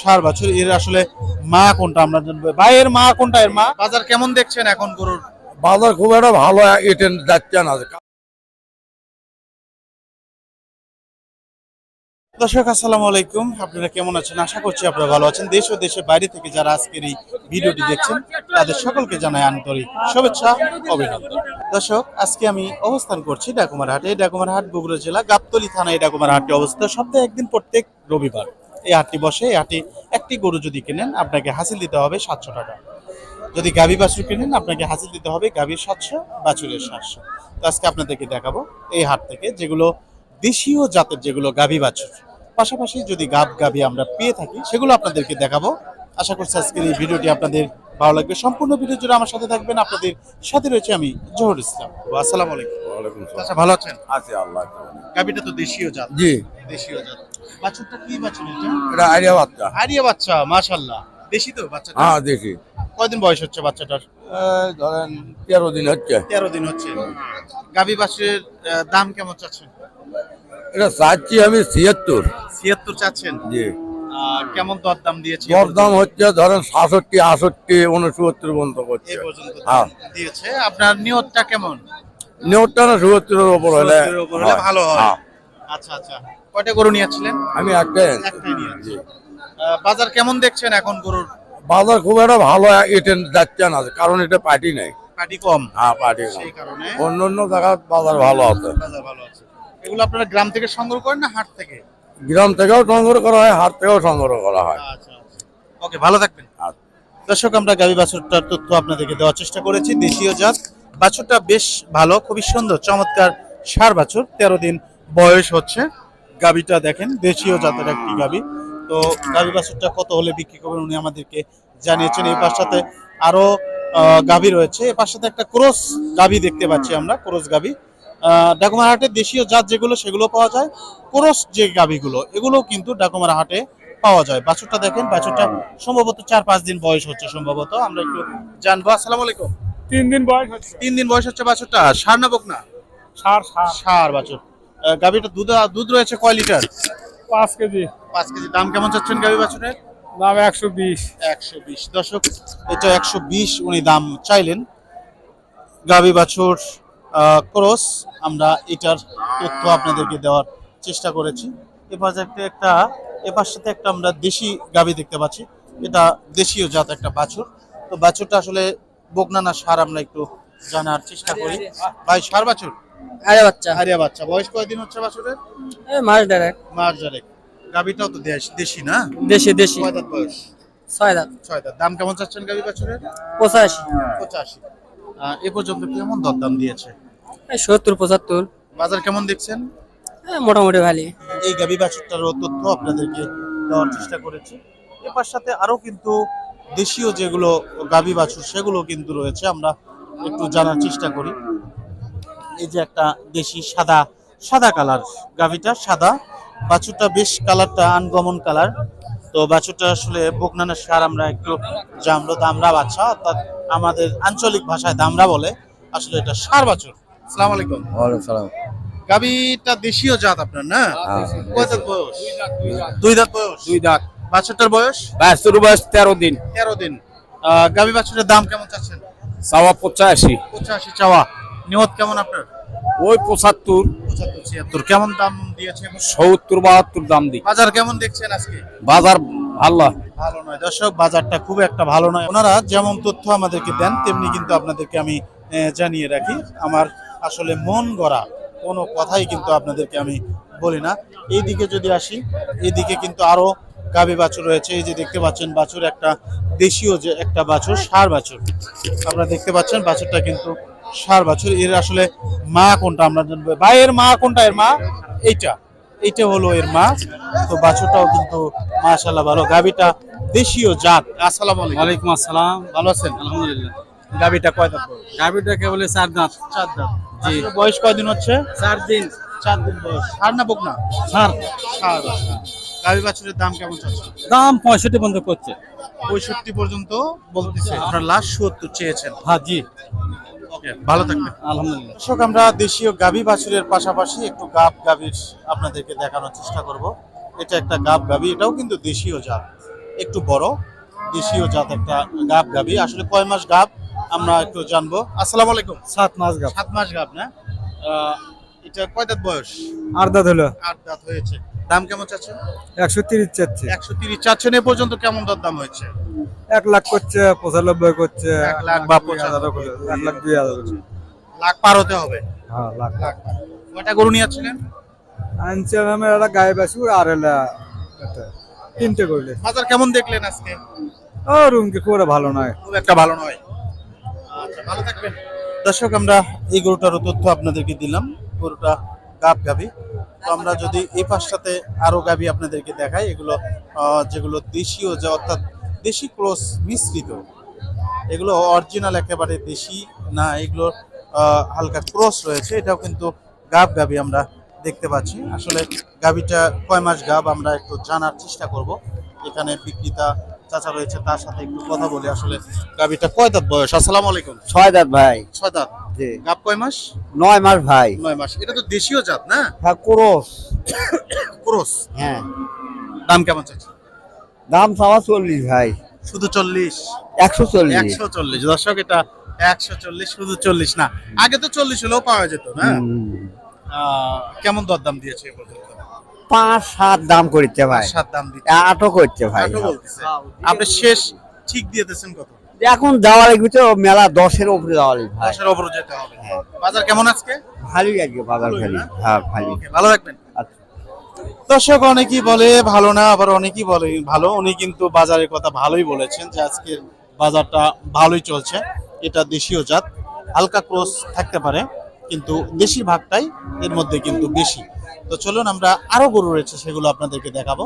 সার বছর এর আসলে মা কোনটা? আমরা জানব। ভাই এর মা কোনটা? এর মা? বাজার কেমন দেখছেন এখন গরুর? বাজার খুব একটা ভালো এটেন যাচ্ছে না। দর্শক আসসালামু আলাইকুম। আপনারা কেমন আছেন? আশা করছি আপনারা ভালো আছেন। দেশ ও দেশের বাইরে থেকে যারা আজকের এই ভিডিওটি দেখছেন তাদের সকলকে জানাই আন্তরিক শুভেচ্ছা অভিনন্দন। দর্শক আজকে আমি অবস্থান করছি ডাকুমার হাটে ডাকুমার হাট বগুড়া জেলা গাবতলী থানায়। ডাকুমার হাটে অবস্থিত সপ্তাহে একদিন প্রত্যেক রবিবার। এই হাটটি বসে এই হাটে একটি গরু যদি কেনেন আপনাকে হাসিল দিতে হবে সাতশো টাকা। যদি গাভী বাছুর কিনেন আপনাকে হাসিল দিতে হবে গাভীর সাতশো বাছুরের সাতশো। তো আজকে আপনাদেরকে দেখাবো এই হাট থেকে যেগুলো দেশীয় জাতের যেগুলো গাভী বাছুর। পাশাপাশি যদি গাব গাভী আমরা পেয়ে থাকি সেগুলো আপনাদেরকে দেখাবো। আশা করছি আজকের এই ভিডিওটি আপনাদের ভালো লাগবে। সম্পূর্ণ ভিডিও জুড়ে আমার সাথে থাকবেন আপনাদের সাথে রয়েছে আমি জহুর ইসলাম। আসসালামু আলাইকুম। আচ্ছা ভালো আছেন? আছে আল্লাহ। গাভীটা তো দেশীয় জাত। জি। দেশীয় জাত। বাছুরটা কি বাছুর এটা? এটা আইডিয়া বাচ্চা। আরিয়া বাচ্চা মাশাআল্লাহ দেশি তো বাচ্চাটা? হ্যাঁ দেখি কয়দিন বয়স হচ্ছে বাচ্চাটার? এই ধরেন তেরো দিন হচ্ছে। তেরো দিন হচ্ছে। বাছুরের আহ, দাম কেমন চাচ্ছেন? এটা চাচ্ছি আমি ছিয়াত্তর। ছিয়াত্তর চাচ্ছেন? জি। আহ, কেমন দর দাম দিয়েছে? দরদাম হচ্ছে ধরেন সাতষট্টি আষট্টি উনসত্তর পর্যন্ত করছে। এই পর্যন্ত দাম হ্যাঁ। দিয়েছে। আপনার নিয়তটা কেমন? নিয়োগটা না সত্তরের ওপর হলে সত্তরের উপর হলে ভালো হয়। হ্যাঁ। আচ্ছা আচ্ছা। কয়টা গরু নিয়েছিলেন আমি একটাই একটাই নিয়েছি বাজার কেমন দেখছেন এখন গরুর? বাজার খুব একটা ভালো যাচ্ছে না কারণ এটা পার্টি নেই। পাটি কম। হ্যাঁ পার্টি সেই কারণে। অন্য অন্য জায়গার বাজার ভালো আছে। বাজার ভালো আছে। এগুলো আপনারা গ্রাম থেকে সংগ্রহ করেন না হাট থেকে? গ্রাম থেকেও সংগ্রহ করা হয় হাট থেকেও সংগ্রহ করা হয়। আচ্ছা ওকে ভালো থাকবেন। আচ্ছা। দর্শক আমরা বাছুরটার তথ্য আপনাদেরকে দেওয়ার চেষ্টা করেছি। দেশীয় জাত। বাছুরটা বেশ ভালো খুবই সুন্দর চমৎকার সার বাছুর। তেরো দিন বয়স হচ্ছে। গাভীটা দেখেন দেশীয় জাতের একটি গাভী তো গাভী বাছুরটা কত হলে বিক্রি করবেন উনি আমাদেরকে জানিয়েছেন। এই পাশটাতে আরও আহ, গাভী রয়েছে। এ পাশটাতে একটা ক্রস গাভী দেখতে পাচ্ছি আমরা ক্রস গাভী ডাকুমার হাটে দেশীয় জাত যেগুলো সেগুলো পাওয়া যায়। ক্রস যে গাভীগুলো এগুলো কিন্তু ডাকুমার হাটে পাওয়া যায়। বাছুরটা দেখেন বাছুরটা সম্ভবত চার পাঁচ দিন বয়স হচ্ছে সম্ভবত। আমরা একটু জানব। আসসালামু আলাইকুম। তিন দিন বয়স হচ্ছে। তিন দিন বয়স হচ্ছে বাছুরটা। সার না বকনা? সার সার। সার বাছুর। গাভীটা দুধ দুধ রয়েছে কয় লিটার? পাঁচ কেজি। পাঁচ কেজি। দাম কেমন চাচ্ছেন গাভী বাছুরের? দাম একশো বিশ। একশো বিশ। দর্শক এটা একশো বিশ উনি দাম চাইলেন। গাভী বাছুর ক্রস আমরা এটার তথ্য আপনাদেরকে দেওয়ার চেষ্টা করেছি। এবার একটা একটা এবার সাথে একটা আমরা দেশি গাভী দেখতে পাচ্ছি। এটা দেশীয় জাত একটা বাছুর। তো বাছুরটা আসলে বকনা না সার আমরা একটু জানার চেষ্টা করি। ভাই সার বাছুর? আরে বাচ্চা হারিয়া বাচ্চা বয়স কয়দিন হচ্ছে বাছুরের? মাস ডাইরেক্ট মাস জারেক গাভীটাও তো দেশ দেশি না? দেশি দেশি। কয় দাঁত বয়স? ছয় দাঁত। ছয় দাঁত। দাম কেমন চাচ্ছেন গাভী বাছুরের? পঁচাশি। পঁচাশি। এ পর্যন্ত কেমন দরদাম দিয়েছে? সত্তর পঁচাত্তর। বাজার কেমন দেখছেন? মোটামুটি ভালোই। এই গাবি বাছুরটারও তথ্য আপনাদেরকে দেওয়ার চেষ্টা করেছি। এবার সাথে আরও কিন্তু দেশীয় যেগুলো গাবি বাছুর সেগুলো কিন্তু রয়েছে। আমরা একটু জানার চেষ্টা করি। এই যে একটা দেশি সাদা সাদা কালার। গাভিটা সাদা বাছুরটা বেশ কালারটা আনগমন কালার। তো বাছুরটা আসলে বকনানা সার আমরা একটু জানলো দামরা বাচ্চা অর্থাৎ আমাদের আঞ্চলিক ভাষায় দামরা বলে আসলে এটা সার বাছুর। আসসালামু আলাইকুম। সালাম। গাভিটা দেশীয় জাত আপনার না? কয় দাঁত বয়স? দুই দাঁত বয়স? দুই দাঁত। বাছুরটার বয়স? বাছুর বয়স তেরো দিন। তেরো দিন। আহ, গাভী বাছুরের দাম কেমন চাচ্ছেন? সাওয়া পঁচাশি। পঁচাশি চাওয়া। নিয়ত কেমন আপনার? ওই পঁচাত্তর। পঁচাত্তর ছিয়াত্তর। কেমন দাম দিয়েছে সত্তর বাহাত্তর দাম দিই। বাজার কেমন দেখছেন আজকে? বাজার ভালো। ভালো নয়। দর্শক বাজারটা খুব একটা ভালো নয়। ওনারা যেমন তথ্য আমাদেরকে দেন তেমনি কিন্তু আপনাদেরকে আমি জানিয়ে রাখি। আমার আসলে মন গড়া কোনো কথাই কিন্তু আপনাদেরকে আমি বলি না। এইদিকে যদি আসি এদিকে কিন্তু আরও গাভী বাছুর রয়েছে। এই যে দেখতে পাচ্ছেন বাছুর একটা দেশীয় যে একটা বাছুর সার বাছুর। আপনারা দেখতে পাচ্ছেন বাছুরটা কিন্তু সার বাছুর এর আসলে মা কোনটা? আমরা জানব। ভাই এর মা কোনটা? এর মা এইটা। এইটা হলো এর মা। তো বাছুরটাও কিন্তু মাশাল্লাহ ভালো। গাভীটা দেশীয় জাত। আসসালামু আলাইকুম। আসসালাম। ভালো আছেন? আলহামদুলিল্লাহ। গাভীটা কয় দাঁত? বয়স? গাভিটাকে চার দাঁত। চার দাঁত। জি। বয়স কয়দিন হচ্ছে? চার দিন। চার দিন বয়স। সার না বক না সার। সার। গাভী বাছুরের দাম কেমন চাচ্ছে দাম পঁয়ষট্টি পর্যন্ত করছে। পঁয়ষট্টি পর্যন্ত বলতেছে। আপনার লাস্ট সত্তর চেয়েছেন। হ্যাঁ জি। ভালো থাকবেন। আলহামদুলিল্লাহ। দর্শক আমরা দেশীয় গাভী বাছুরের পাশাপাশি একটু গাব গাভীর আপনাদেরকে দেখানোর চেষ্টা করব। এটা একটা গাব গাভী এটাও কিন্তু দেশীয় জাত। একটু বড় দেশীয় জাত একটা গাব গাবি আসলে কয় মাস গাব আমরা একটু জানব। আসসালামু আলাইকুম। সাত মাস গাব সাত মাস গাব না? আহ, এটা কয় দাঁত বয়স? আর দাঁত হলো। আট দাঁত হয়েছে। দাম কেমন চাচ্ছে একশো তিরিশ চাচ্ছে। একশো তিরিশ চাচ্ছেন এ পর্যন্ত কেমন দর দাম হয়েছে? এক লাখ করছে পঁচানব্বই করছে এক লাখ বা দুই এক লাখ দুই হাজার। লাখ পার হতে হবে? হ্যাঁ লাখ লাখ কয়টা গরু নিয়েছিলেন আনছে নামে একটা গায়ে বাসু আর এলা তিনটে করলে বাজার কেমন দেখলেন আজকে? ও রুমকে খুব ভালো নয়। খুব একটা ভালো নয়। আচ্ছা ভালো থাকবেন। দর্শক আমরা এই গরুটারও তথ্য আপনাদেরকে দিলাম। গরুটা গাব গাবি। তো আমরা যদি এই পাশটাতে আরও গাবি আপনাদেরকে দেখাই এগুলো যেগুলো দেশীয় যে অর্থাৎ দেশি ক্রস মিশ্রিত এগুলো অরিজিনাল একেবারে দেশি না এগুলো হালকা ক্রস রয়েছে এটাও কিন্তু গাব গাবি আমরা দেখতে পাচ্ছি। আসলে গাবিটা কয় মাস গাব আমরা একটু জানার চেষ্টা করব। এখানে বিক্রেতা চাচা রয়েছে তার সাথে একটু কথা বলি। আসলে গাবিটা কয় দাঁত বয়স? আসসালামু আলাইকুম। ছয় দাঁত ভাই। ছয় দাঁত? জি। গাব কয় মাস? নয় মাস ভাই। নয় মাস। এটা তো দেশীয় জাত না? হ্যাঁ ক্রস। হ্যাঁ। দাম কেমন দাম চাওয়া চল্লিশ ভাই। শুধু চল্লিশ? একশো চল্লিশ। একশো চল্লিশ। দর্শক এটা একশো চল্লিশ শুধু চল্লিশ না। আগে তো চল্লিশ হলেও পাওয়া যেত না? কেমন দরদাম দিয়েছে এ পর্যন্ত? পাঁচ সাত দাম করছে ভাই। সাত দাম দিচ্ছে। আটও করছে ভাই। আপনি শেষ ঠিক দিয়ে দিয়েছেন কত? এখন যাওয়া লাগবে তো মেলা দশের উপরে যাওয়া লাগবে দশের ওপরে যেতে হবে। বাজার কেমন আজকে? ভালোই আজকে বাজার ভালো হ্যাঁ ভালো ভালো থাকবেন। আচ্ছা। দর্শক অনেকেই বলে ভালো না আবার অনেকেই বলে ভালো। উনি কিন্তু বাজারের কথা ভালোই বলেছেন যে আজকের বাজারটা ভালোই চলছে। এটা দেশীয় জাত। হালকা ক্রস থাকতে পারে কিন্তু দেশি ভাগটাই এর মধ্যে কিন্তু বেশি। তো চলুন আমরা আরও গরু রয়েছে সেগুলো আপনাদেরকে দেখাবো।